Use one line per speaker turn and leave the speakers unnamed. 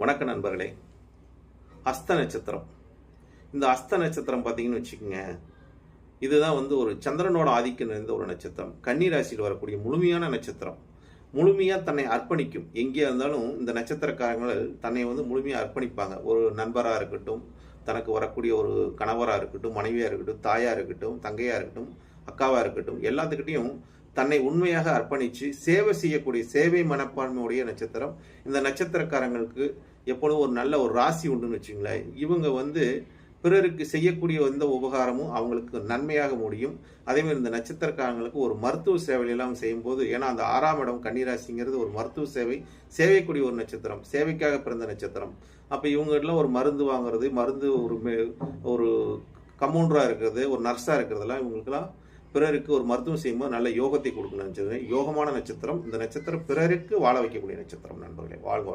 வணக்க நண்பர்களே. அஸ்த நட்சத்திரம். இந்த அஸ்த நட்சத்திரம் பார்த்தீங்கன்னு வச்சுக்கோங்க இதுதான் வந்து ஒரு சந்திரனோட ஆதிக்கம் நிறைந்த ஒரு நட்சத்திரம். கன்னி ராசியில் வரக்கூடிய முழுமையான நட்சத்திரம். முழுமையாக தன்னை அர்ப்பணிக்கும். எங்கே இருந்தாலும் இந்த நட்சத்திரக்காரங்கள் தன்னை வந்து முழுமையாக அர்ப்பணிப்பாங்க. ஒரு நண்பராக இருக்கட்டும் தனக்கு வரக்கூடிய ஒரு கணவராக இருக்கட்டும் மனைவியாக இருக்கட்டும் தாயாக இருக்கட்டும் தங்கையாக இருக்கட்டும் அக்காவாக இருக்கட்டும் எல்லாத்துக்கிட்டையும் தன்னை உண்மையாக அர்ப்பணித்து சேவை செய்யக்கூடிய சேவை மனப்பான்மையுடைய நட்சத்திரம். இந்த நட்சத்திரக்காரங்களுக்கு எப்பொழுதும் ஒரு நல்ல ஒரு ராசி உண்டுன்னு வச்சுங்களேன். இவங்க வந்து பிறருக்கு செய்யக்கூடிய எந்த உபகாரமும் அவங்களுக்கு நன்மையாக முடியும். அதேமாதிரி இந்த நட்சத்திரக்காரங்களுக்கு ஒரு மருத்துவ சேவையெல்லாம் செய்யும்போது ஏன்னா அந்த ஆறாம் இடம் கன்னிராசிங்கிறது ஒரு மருத்துவ சேவை சேவைக்கூடிய ஒரு நட்சத்திரம் சேவைக்காக பிறந்த நட்சத்திரம். அப்போ இவங்கெல்லாம் ஒரு மருந்து வாங்குறது மருந்து ஒரு மே- ஒரு கமௌண்டராக இருக்கிறது ஒரு நர்ஸாக இருக்கிறதெல்லாம் இவங்களுக்கெல்லாம் பிறருக்கு ஒரு மருத்துவம் செய்யும்போது நல்ல யோகத்தை கொடுக்கணும் நட்சத்திரம் யோகமான நட்சத்திரம் இந்த நட்சத்திரம் பிறருக்கு வாழ வைக்கக்கூடிய நட்சத்திரம் நண்பர்களே. வாழ்வாள்